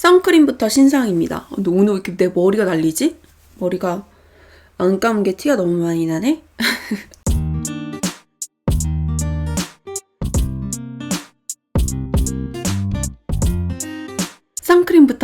선크림부터 신상입니다. 어, 근데 오늘 왜 이렇게 내 머리가 날리지? 머리가 안 감은 게 티가 너무 많이 나네?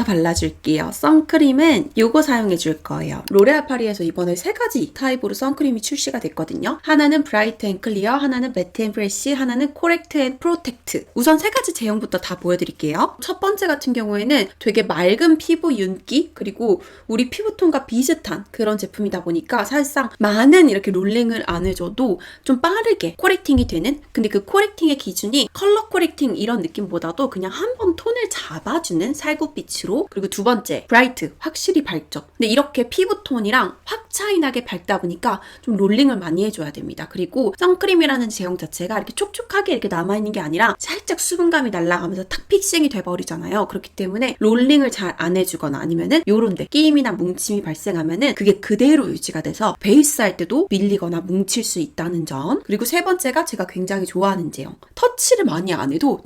발라줄게요. 선크림은 요거 사용해 줄 거예요. 로레알 파리에서 이번에 세 가지 타입으로 선크림이 출시가 됐거든요. 하나는 브라이트 앤 클리어, 하나는 매트 앤 프레쉬, 하나는 코렉트 앤 프로텍트. 우선 세 가지 제형부터 다 보여드릴게요. 첫 번째 같은 경우에는 되게 맑은 피부 윤기, 그리고 우리 피부톤과 비슷한 그런 제품이다 보니까 사실상 많은 이렇게 롤링을 안 해줘도 좀 빠르게 코렉팅이 되는 근데 그 코렉팅의 기준이 컬러 코렉팅 이런 느낌보다도 그냥 한 번 톤을 잡아주는 살구빛으로 그리고 두 번째 브라이트 확실히 밝죠. 근데 이렇게 피부톤이랑 확 차이 나게 밝다 보니까 좀 롤링을 많이 해줘야 됩니다. 그리고 선크림이라는 제형 자체가 이렇게 촉촉하게 이렇게 남아있는 게 아니라 살짝 수분감이 날아가면서 탁 픽싱이 돼버리잖아요. 그렇기 때문에 롤링을 잘 안 해주거나 아니면은 요런데 끼임이나 뭉침이 발생하면은 그게 그대로 유지가 돼서 베이스 할 때도 밀리거나 뭉칠 수 있다는 점. 그리고 세 번째가 제가 굉장히 좋아하는 제형. 터치를 많이 안 해도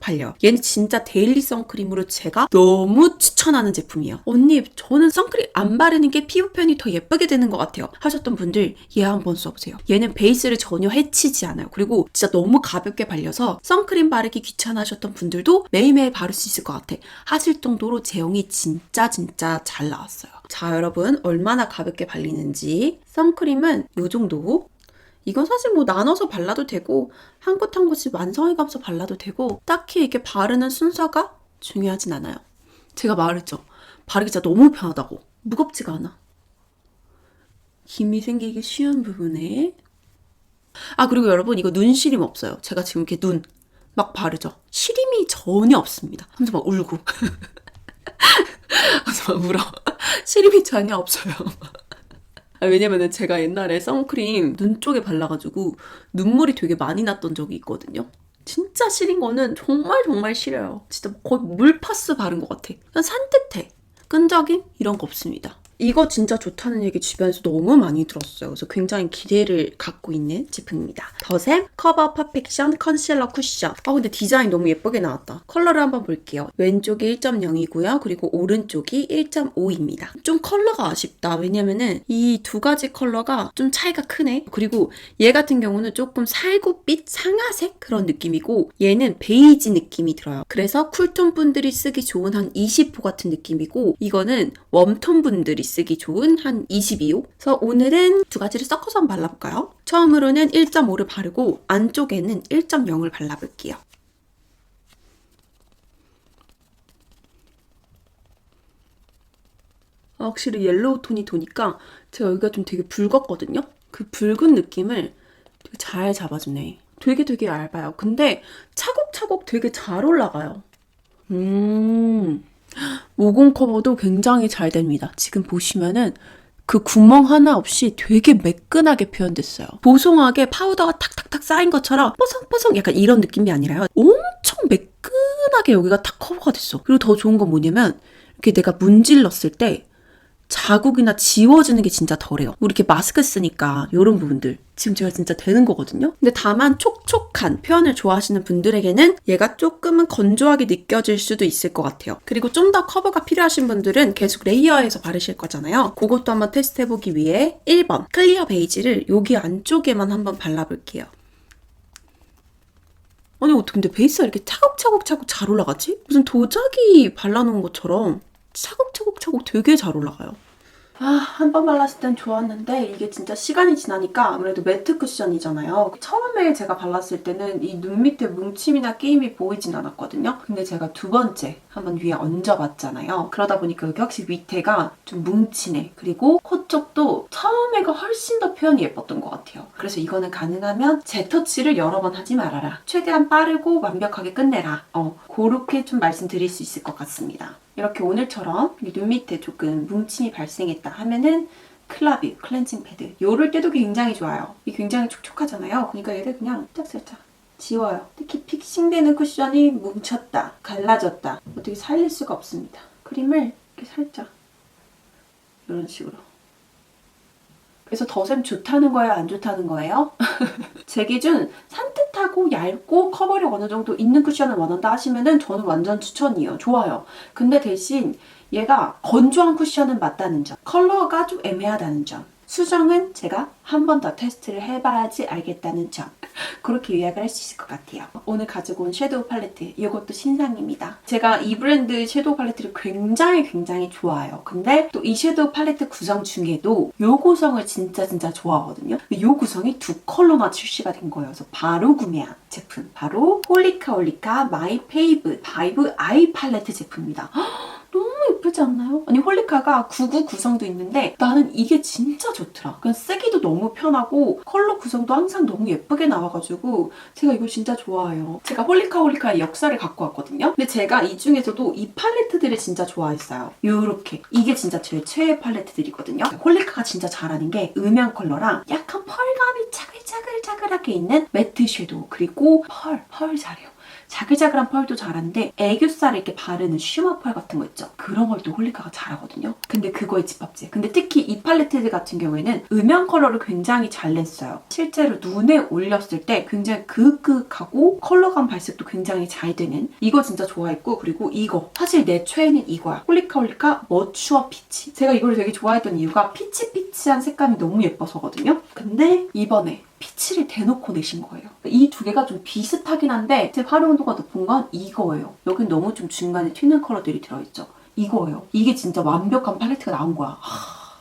차차차차작 발려. 얘는 진짜 데일리 선크림으로 제가 너무 추천하는 제품이에요. 언니 저는 선크림 안 바르는 게 피부 표현이 더 예쁘게 되는 것 같아요. 하셨던 분들 얘 한번 써보세요. 얘는 베이스를 전혀 해치지 않아요. 그리고 진짜 너무 가볍게 발려서 선크림 바르기 귀찮아하셨던 분들도 매일매일 바를 수 있을 것 같아. 하실 정도로 제형이 진짜 진짜 잘 나왔어요. 자 여러분 얼마나 가볍게 발리는지. 선크림은 이 정도 이건 사실 뭐 나눠서 발라도 되고 한 곳 한 곳이 완성해 가면서 발라도 되고 딱히 이게 바르는 순서가 중요하진 않아요. 제가 말했죠. 바르기 진짜 너무 편하다고. 무겁지가 않아. 힘이 생기기 쉬운 부분에 아 그리고 여러분 이거 눈 시림 없어요. 제가 지금 이렇게 눈 막 바르죠. 시림이 전혀 없습니다. 하면서 막 울고 하면서 막 울어. 시림이 전혀 없어요. 아, 왜냐면은 제가 옛날에 선크림 눈 쪽에 발라가지고 눈물이 되게 많이 났던 적이 있거든요. 진짜 시린 거는 정말 정말 싫어요. 진짜 거의 물파스 바른 것 같아. 그냥 산뜻해. 끈적임? 이런 거 없습니다. 이거 진짜 좋다는 얘기 주변에서 너무 많이 들었어요. 그래서 굉장히 기대를 갖고 있는 제품입니다. 더샘 커버 퍼펙션 컨실러 쿠션. 아 근데 디자인 너무 예쁘게 나왔다. 컬러를 한번 볼게요. 왼쪽이 1.0이고요. 그리고 오른쪽이 1.5입니다. 좀 컬러가 아쉽다. 왜냐면은 이 두 가지 컬러가 좀 차이가 크네. 그리고 얘 같은 경우는 조금 살구빛 상아색 그런 느낌이고 얘는 베이지 느낌이 들어요. 그래서 쿨톤 분들이 쓰기 좋은 한 20호 같은 느낌이고 이거는 웜톤 분들이 쓰기 좋은 한 22호. 그래서 오늘은 두 가지를 섞어서 한번 발라볼까요? 처음으로는 1.5를 바르고 안쪽에는 1.0을 발라볼게요. 아, 확실히 옐로우 톤이 도니까 제가 여기가 좀 되게 붉었거든요? 그 붉은 느낌을 되게 잘 잡아주네. 되게 되게 얇아요. 근데 차곡차곡 되게 잘 올라가요. 음. 모공 커버도 굉장히 잘 됩니다. 지금 보시면은 그 구멍 하나 없이 되게 매끈하게 표현됐어요. 보송하게 파우더가 탁탁탁 쌓인 것처럼 뽀송뽀송 약간 이런 느낌이 아니라요. 엄청 매끈하게 여기가 탁 커버가 됐어. 그리고 더 좋은 건 뭐냐면 이렇게 내가 문질렀을 때 자국이나 지워지는 게 진짜 덜해요. 우리 이렇게 마스크 쓰니까 이런 부분들 지금 제가 진짜 되는 거거든요. 근데 다만 촉촉한 표현을 좋아하시는 분들에게는 얘가 조금은 건조하게 느껴질 수도 있을 것 같아요. 그리고 좀 더 커버가 필요하신 분들은 계속 레이어해서 바르실 거잖아요. 그것도 한번 테스트 해보기 위해 1번 클리어 베이지를 여기 안쪽에만 한번 발라볼게요. 아니 어떻게 근데 베이스가 이렇게 차곡차곡차곡 잘 올라가지? 무슨 도자기 발라놓은 것처럼 차곡차곡차곡 되게 잘 올라가요. 아, 한 번 발랐을 땐 좋았는데 이게 진짜 시간이 지나니까 아무래도 매트 쿠션이잖아요. 처음에 제가 발랐을 때는 이 눈 밑에 뭉침이나 끼임이 보이진 않았거든요. 근데 제가 두 번째 한번 위에 얹어봤잖아요. 그러다 보니까 여기 확실히 밑에가 좀 뭉치네. 그리고 코 쪽도 처음에가 훨씬 더 표현이 예뻤던 것 같아요. 그래서 이거는 가능하면 재터치를 여러 번 하지 말아라. 최대한 빠르고 완벽하게 끝내라. 어, 그렇게 좀 말씀드릴 수 있을 것 같습니다. 이렇게 오늘처럼 눈 밑에 조금 뭉침이 발생했다 하면은 클라비 클렌징 패드 요럴 때도 굉장히 좋아요. 이 굉장히 촉촉하잖아요. 그러니까 얘를 그냥 살짝살짝 지워요. 특히 픽싱되는 쿠션이 뭉쳤다, 갈라졌다 어떻게 살릴 수가 없습니다. 크림을 이렇게 살짝 이런 식으로 그래서 덧셈 좋다는 거예요? 안 좋다는 거예요? 제 기준 산뜻하고 얇고 커버력 어느 정도 있는 쿠션을 원한다 하시면은 저는 완전 추천이에요. 좋아요. 근데 대신 얘가 건조한 쿠션은 맞다는 점. 컬러가 좀 애매하다는 점. 수정은 제가 한 번 더 테스트를 해봐야지 알겠다는 점. 그렇게 요약을 할 수 있을 것 같아요. 오늘 가지고 온 섀도우 팔레트 이것도 신상입니다. 제가 이 브랜드 섀도우 팔레트를 굉장히 굉장히 좋아해요. 근데 또 이 섀도우 팔레트 구성 중에도 요 구성을 진짜 진짜 좋아하거든요. 요 구성이 두 컬러나 출시가 된 거예요. 그래서 바로 구매한 제품. 바로 홀리카 홀리카 마이 페이브 바이브 아이 팔레트 제품입니다. 예쁘지 않나요? 아니 홀리카가 99 구성도 있는데 나는 이게 진짜 좋더라. 그냥 쓰기도 너무 편하고 컬러 구성도 항상 너무 예쁘게 나와가지고 제가 이거 진짜 좋아해요. 제가 홀리카 홀리카의 역사를 갖고 왔거든요. 근데 제가 이 중에서도 이 팔레트들을 진짜 좋아했어요. 요렇게 이게 진짜 제 최애 팔레트들이거든요. 홀리카가 진짜 잘하는 게 음영 컬러랑 약간 펄감이 차글차글차글하게 있는 매트 섀도우 그리고 펄, 펄 잘해요. 자글자글한 펄도 잘하는데 애교살에 이렇게 바르는 쉬머 펄 같은 거 있죠? 그런 걸 또 홀리카가 잘하거든요. 근데 그거에 집합제. 근데 특히 이 팔레트들 같은 경우에는 음영 컬러를 굉장히 잘 냈어요. 실제로 눈에 올렸을 때 굉장히 그윽그윽하고 컬러감 발색도 굉장히 잘 되는 이거 진짜 좋아했고 그리고 이거 사실 내 최애는 이거야. 홀리카 홀리카 머추어 피치. 제가 이걸 되게 좋아했던 이유가 피치피치한 색감이 너무 예뻐서거든요. 근데 이번에 피치를 대놓고 내신 거예요. 이 두 개가 좀 비슷하긴 한데 제 활용도가 높은 건 이거예요. 여긴 너무 좀 중간에 튀는 컬러들이 들어있죠. 이거예요. 이게 진짜 완벽한 팔레트가 나온 거야. 하,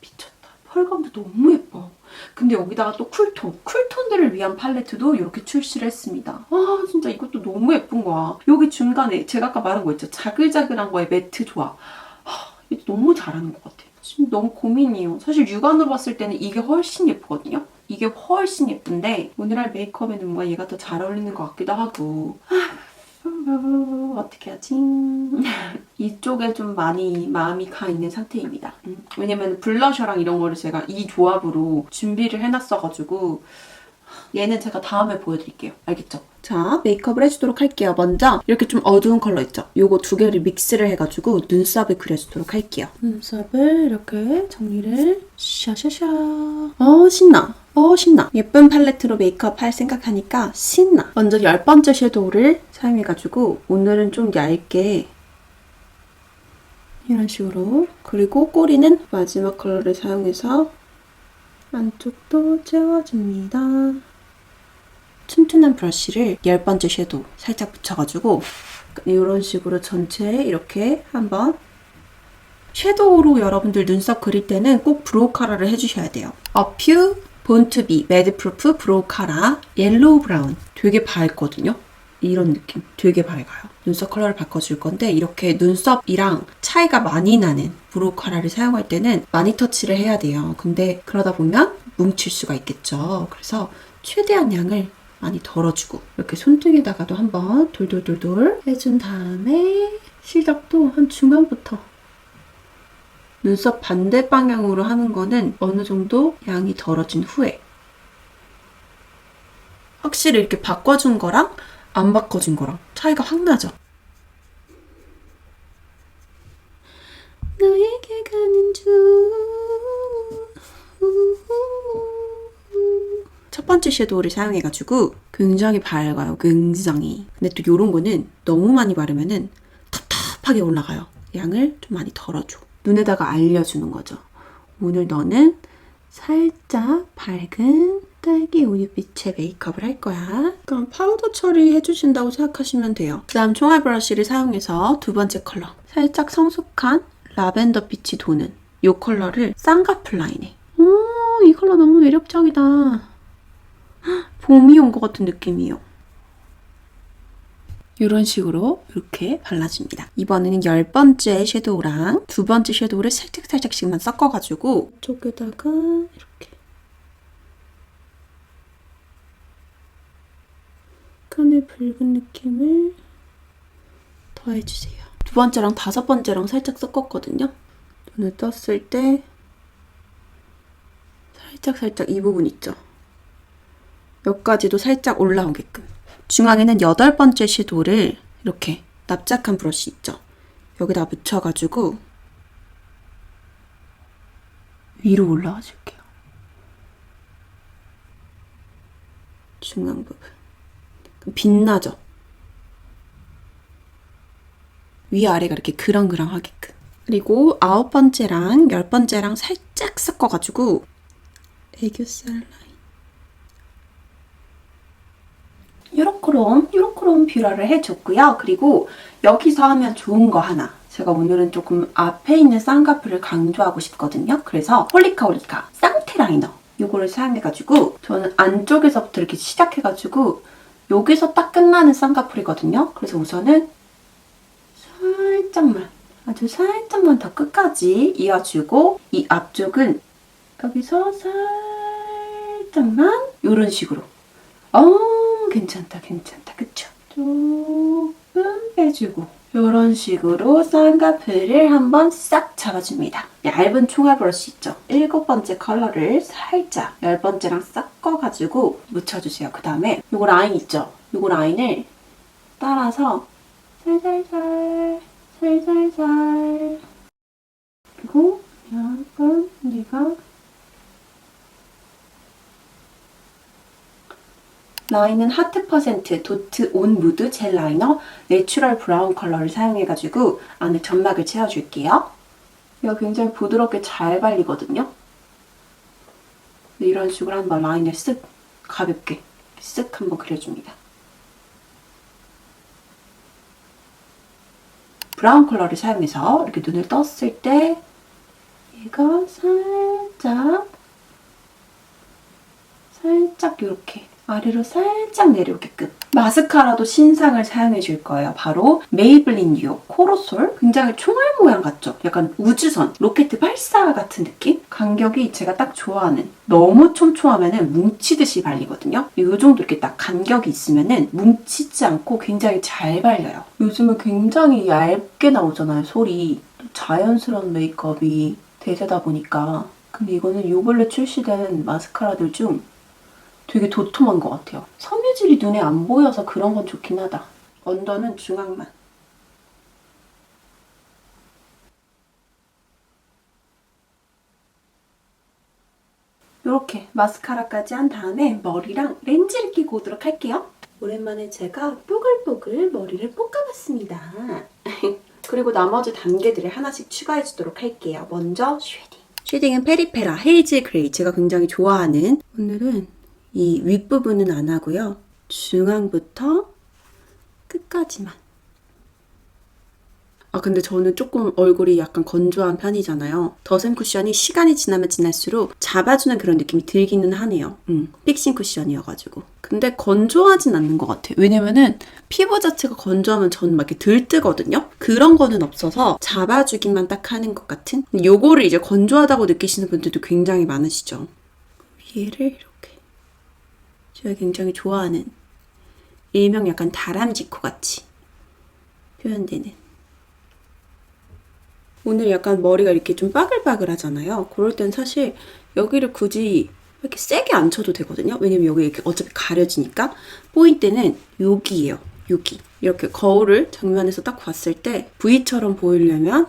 미쳤다. 펄감도 너무 예뻐. 근데 여기다가 또 쿨톤, 쿨톤들을 위한 팔레트도 이렇게 출시를 했습니다. 아 진짜 이것도 너무 예쁜 거야. 여기 중간에 제가 아까 말한 거 있죠. 자글자글한 거에 매트 조합. 하, 너무 잘하는 것 같아. 지금 너무 고민이에요. 사실 육안으로 봤을 때는 이게 훨씬 예쁘거든요. 이게 훨씬 예쁜데 오늘 할 메이크업에는 뭔가 얘가 더 잘 어울리는 것 같기도 하고 아, 어떻게 하지? 이쪽에 좀 많이 마음이 가 있는 상태입니다. 음, 왜냐면 블러셔랑 이런 거를 제가 이 조합으로 준비를 해놨어가지고 얘는 제가 다음에 보여드릴게요. 알겠죠? 자, 메이크업을 해주도록 할게요. 먼저 이렇게 좀 어두운 컬러 있죠? 요거 두 개를 믹스를 해가지고 눈썹을 그려주도록 할게요. 눈썹을 이렇게 정리를 샤샤샤. 어, 신나. 어, 신나. 예쁜 팔레트로 메이크업 할 생각하니까 신나. 먼저 열 번째 섀도우를 사용해가지고 오늘은 좀 얇게 이런 식으로 그리고 꼬리는 마지막 컬러를 사용해서 안쪽도 채워줍니다. 튼튼한 브러쉬를 열 번째 섀도우 살짝 붙여가지고 이런 식으로 전체에 이렇게 한번 섀도우로 여러분들 눈썹 그릴 때는 꼭 브로우 카라를 해주셔야 돼요. 어퓨 본투비 매드프루프 브로우 카라 옐로우 브라운 되게 밝거든요. 이런 느낌 되게 밝아요. 눈썹 컬러를 바꿔줄 건데 이렇게 눈썹이랑 차이가 많이 나는 브로우 카라를 사용할 때는 많이 터치를 해야 돼요. 근데 그러다 보면 뭉칠 수가 있겠죠. 그래서 최대한 양을 많이 덜어주고 이렇게 손등에다가도 한번 돌돌돌돌 해준 다음에 시작도 한 중간부터 눈썹 반대 방향으로 하는 거는 어느 정도 양이 덜어진 후에 확실히 이렇게 바꿔준 거랑 안 바꿔준 거랑 차이가 확 나죠. 너에게 가는 중첫 번째 섀도우를 사용해가지고 굉장히 밝아요. 굉장히. 근데 또 이런 거는 너무 많이 바르면은 텁텁하게 올라가요. 양을 좀 많이 덜어줘. 눈에다가 알려주는 거죠. 오늘 너는 살짝 밝은 딸기 우유빛의 메이크업을 할 거야. 그럼 파우더 처리 해주신다고 생각하시면 돼요. 그 다음 총알 브러쉬를 사용해서 두 번째 컬러. 살짝 성숙한 라벤더 빛이 도는 이 컬러를 쌍꺼풀 라인에. 오, 이 컬러 너무 매력적이다. 헉, 봄이 온 것 같은 느낌이에요. 이런 식으로 이렇게 발라줍니다. 이번에는 열 번째 섀도우랑 두 번째 섀도우를 살짝살짝씩만 섞어가지고 쪽에다가 이렇게 약간의 붉은 느낌을 더해주세요. 두 번째랑 다섯 번째랑 살짝 섞었거든요. 눈을 떴을 때 살짝 살짝 이 부분 있죠. 여기까지도 살짝 올라오게끔. 중앙에는 여덟 번째 섀도우를 이렇게 납작한 브러쉬 있죠. 여기다 묻혀가지고 위로 올라와 줄게요. 중앙 부분. 빛나죠? 위아래가 이렇게 그랑그랑 하게끔. 그리고 아홉 번째랑 열 번째랑 살짝 섞어가지고 애교살 라인. 요렇게롬, 요렇게롬 뷰러를 해줬고요. 그리고 여기서 하면 좋은 거 하나. 제가 오늘은 조금 앞에 있는 쌍꺼풀을 강조하고 싶거든요. 그래서 홀리카 홀리카 쌍테 라이너 요거를 사용해가지고 저는 안쪽에서부터 이렇게 시작해가지고 여기서 딱 끝나는 쌍꺼풀이거든요. 그래서 우선은 살짝만 아주 살짝만 더 끝까지 이어주고 이 앞쪽은 여기서 살짝만 이런 식으로 어 괜찮다 괜찮다 그쵸? 조금 빼주고 이런 식으로 쌍꺼풀을 한번 싹 잡아줍니다. 얇은 총알 브러쉬 있죠? 일곱 번째 컬러를 살짝 열 번째랑 섞어가지고 묻혀주세요. 그 다음에 요거 라인 있죠? 요거 라인을 따라서 살살살 살살살 그리고 약간 내가 라인은 하트 퍼센트 도트 온 무드 젤 라이너 내추럴 브라운 컬러를 사용해가지고 안에 점막을 채워줄게요. 이거 굉장히 부드럽게 잘 발리거든요. 이런 식으로 한번 라인을 쓱 가볍게 쓱 한번 그려줍니다. 브라운 컬러를 사용해서 이렇게 눈을 떴을 때 얘가 살짝 살짝 이렇게 아래로 살짝 내려오게끔 마스카라도 신상을 사용해 줄 거예요. 바로 메이블린 뉴 코로솔 굉장히 총알 모양 같죠? 약간 우주선, 로켓 발사 같은 느낌? 간격이 제가 딱 좋아하는 너무 촘촘하면 뭉치듯이 발리거든요. 이 정도 이렇게 딱 간격이 있으면 뭉치지 않고 굉장히 잘 발려요. 요즘은 굉장히 얇게 나오잖아요, 솔이. 자연스러운 메이크업이 대세다 보니까 근데 이거는 요 근래 출시된 마스카라들 중 되게 도톰한 것 같아요. 섬유질이 눈에 안 보여서 그런 건 좋긴 하다. 언더는 중앙만. 이렇게 마스카라까지 한 다음에 머리랑 렌즈를 끼고 오도록 할게요. 오랜만에 제가 뽀글뽀글 머리를 볶아봤습니다. 그리고 나머지 단계들을 하나씩 추가해 주도록 할게요. 먼저 쉐딩. 쉐딩은 페리페라 헤이즈 그레이 제가 굉장히 좋아하는 오늘은 이 윗부분은 안 하고요. 중앙부터 끝까지만. 아 근데 저는 조금 얼굴이 약간 건조한 편이잖아요. 더샘 쿠션이 시간이 지나면 지날수록 잡아주는 그런 느낌이 들기는 하네요. 음, 픽싱 쿠션이어가지고. 근데 건조하진 않는 것 같아요. 왜냐면은 피부 자체가 건조하면 저는 막 이렇게 들뜨거든요. 그런 거는 없어서 잡아주기만 딱 하는 것 같은. 요거를 이제 건조하다고 느끼시는 분들도 굉장히 많으시죠. 얘를. 제가 굉장히 좋아하는 일명 약간 다람쥐코 같이 표현되는 오늘 약간 머리가 이렇게 좀 빠글빠글 하잖아요. 그럴 땐 사실 여기를 굳이 이렇게 세게 안 쳐도 되거든요. 왜냐면 여기 이렇게 어차피 가려지니까 포인트는 여기예요. 여기 이렇게 거울을 정면에서 딱 봤을 때 V처럼 보이려면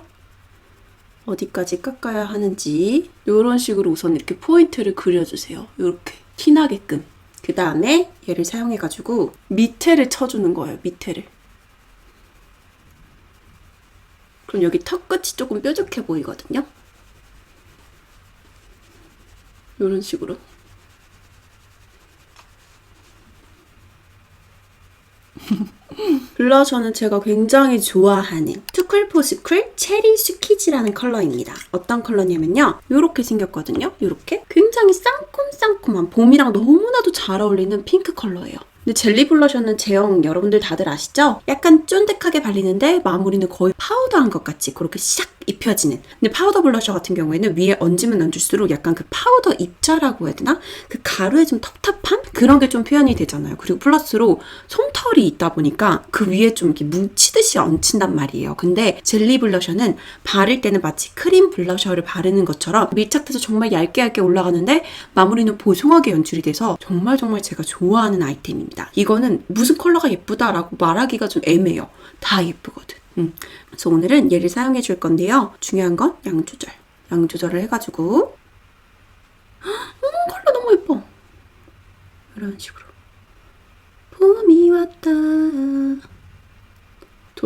어디까지 깎아야 하는지 이런 식으로 우선 이렇게 포인트를 그려주세요. 이렇게 티나게끔. 그 다음에 얘를 사용해가지고 밑에를 쳐주는 거예요. 밑에를. 그럼 여기 턱 끝이 조금 뾰족해 보이거든요. 이런 식으로. 블러셔는 제가 굉장히 좋아하는 투쿨포스쿨 체리 수키지라는 컬러입니다. 어떤 컬러냐면요. 이렇게 생겼거든요. 이렇게 굉장히 쌍콤쌍콤한 봄이랑 너무나도 잘 어울리는 핑크 컬러예요. 근데 젤리 블러셔는 제형 여러분들 다들 아시죠? 약간 쫀득하게 발리는데 마무리는 거의 파우더한 것 같이 그렇게 샥 입혀지는. 근데 파우더 블러셔 같은 경우에는 위에 얹으면 얹을수록 약간 그 파우더 입자라고 해야 되나? 그 가루의 좀 텁텁함? 그런 게 좀 표현이 되잖아요. 그리고 플러스로 솜털이 있다 보니까 그 위에 좀 이렇게 뭉치듯이 얹힌단 말이에요. 근데 젤리 블러셔는 바를 때는 마치 크림 블러셔를 바르는 것처럼 밀착돼서 정말 얇게 얇게 올라가는데 마무리는 보송하게 연출이 돼서 정말 정말 제가 좋아하는 아이템입니다. 이거는 무슨 컬러가 예쁘다라고 말하기가 좀 애매해요. 다 예쁘거든. 음. 그래서 오늘은 얘를 사용해 줄 건데요. 중요한 건 양 조절. 양 조절을 해가지고 음, 컬러 너무 예뻐. 이런 식으로. 봄이 왔다.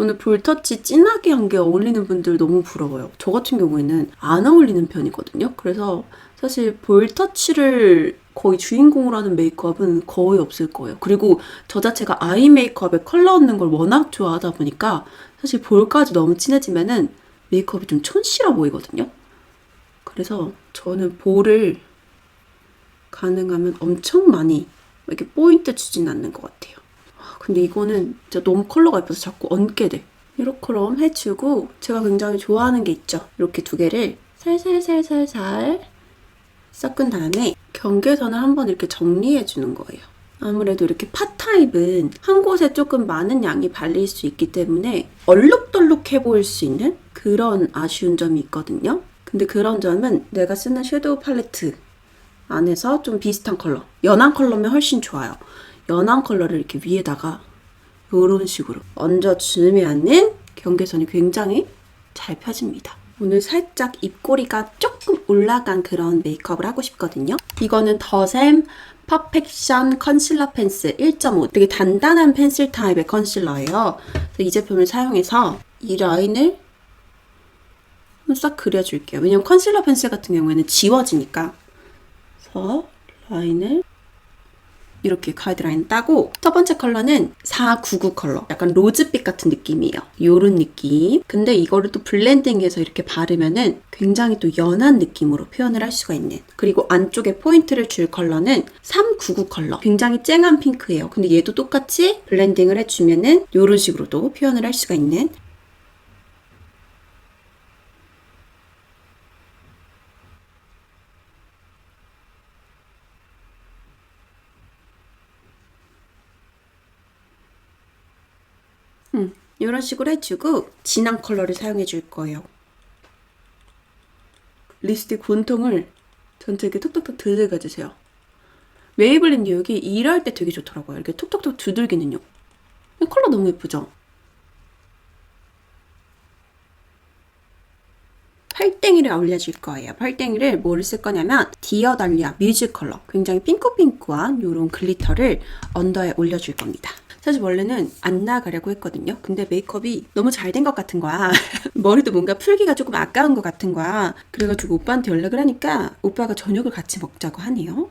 저는 볼터치 진하게 한 게 어울리는 분들 너무 부러워요. 저 같은 경우에는 안 어울리는 편이거든요. 그래서 사실 볼터치를 거의 주인공으로 하는 메이크업은 거의 없을 거예요. 그리고 저 자체가 아이 메이크업에 컬러 얻는 걸 워낙 좋아하다 보니까 사실 볼까지 너무 진해지면은 메이크업이 좀 촌스러워 보이거든요. 그래서 저는 볼을 가능하면 엄청 많이 이렇게 포인트 주진 않는 것 같아요. 아, 근데 이거는 진짜 너무 컬러가 예뻐서 자꾸 얹게 돼. 이렇게 럼 해주고 제가 굉장히 좋아하는 게 있죠. 이렇게 두 개를 살살살살살 섞은 다음에 경계선을 한번 이렇게 정리해 주는 거예요. 아무래도 이렇게 파 타입은 한 곳에 조금 많은 양이 발릴 수 있기 때문에 얼룩덜룩해 보일 수 있는 그런 아쉬운 점이 있거든요. 근데 그런 점은 내가 쓰는 섀도우 팔레트 안에서 좀 비슷한 컬러, 연한 컬러면 훨씬 좋아요. 연한 컬러를 이렇게 위에다가 이런 식으로 얹어주면은 경계선이 굉장히 잘 펴집니다. 오늘 살짝 입꼬리가 조금 올라간 그런 메이크업을 하고 싶거든요. 이거는 더샘 퍼펙션 컨실러 펜슬 1.5 되게 단단한 펜슬 타입의 컨실러예요. 이 제품을 사용해서 이 라인을 싹 그려줄게요. 왜냐면 컨실러 펜슬 같은 경우에는 지워지니까. 그래서 라인을 이렇게 가이드라인 따고 첫 번째 컬러는 499 컬러. 약간 로즈빛 같은 느낌이에요. 요런 느낌. 근데 이거를 또 블렌딩해서 이렇게 바르면은 굉장히 또 연한 느낌으로 표현을 할 수가 있는. 그리고 안쪽에 포인트를 줄 컬러는 399 컬러. 굉장히 쨍한 핑크예요. 근데 얘도 똑같이 블렌딩을 해주면은 요런 식으로도 표현을 할 수가 있는 음, 이런 식으로 해주고 진한 컬러를 사용해 줄 거예요. 립스틱 본통을 전체 이렇게 톡톡톡 두들겨 주세요. 메이블린 뉴욕이 일할 때 되게 좋더라고요. 이렇게 톡톡톡 두들기는요. 이 컬러 너무 예쁘죠? 팔땡이를 올려줄 거예요. 팔땡이를 뭐를 쓸 거냐면 디어 달리아 뮤직 컬러 굉장히 핑크핑크한 이런 글리터를 언더에 올려줄 겁니다. 사실 원래는 안 나가려고 했거든요. 근데 메이크업이 너무 잘 된 것 같은 거야. 머리도 뭔가 풀기가 조금 아까운 것 같은 거야. 그래가지고 오빠한테 연락을 하니까 오빠가 저녁을 같이 먹자고 하네요.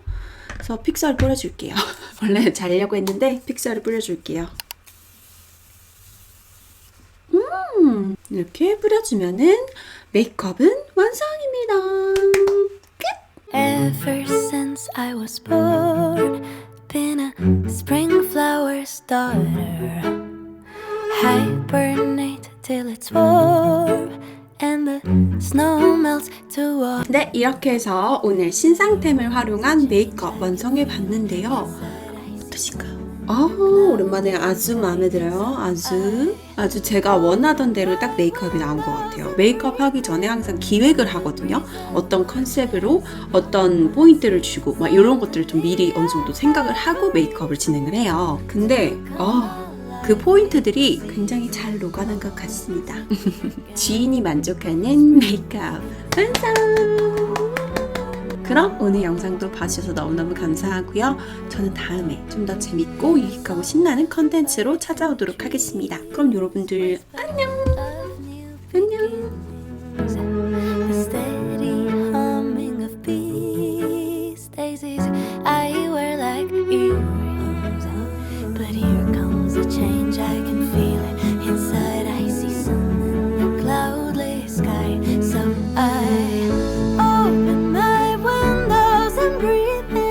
그래서 픽서를 뿌려줄게요. 원래 자려고 했는데 픽서를 뿌려줄게요. 음, 이렇게 뿌려주면은 메이크업은 완성입니다. Ever been a spring flower starter. Hibernate till it's warm. 네, 이렇게 해서 오늘 신상템을 활용한 메이크업 완성해 봤는데요. 어떠신가요? 아, 오랜만에 아주 마음에 들어요. 아주. 아주 제가 원하던 대로 딱 메이크업이 나온 것 같아요. 메이크업 하기 전에 항상 기획을 하거든요. 어떤 컨셉으로 어떤 포인트를 주고 막 이런 것들을 좀 미리 어느 정도 생각을 하고 메이크업을 진행을 해요. 근데, 아, 그 포인트들이 굉장히 잘 녹아난 것 같습니다. 지인이 만족하는 메이크업 완성! 그럼 오늘 영상도 봐주셔서 너무너무 감사하고요. 저는 다음에 좀 더 재밌고 유익하고 신나는 컨텐츠로 찾아오도록 하겠습니다. 그럼 여러분들 안녕!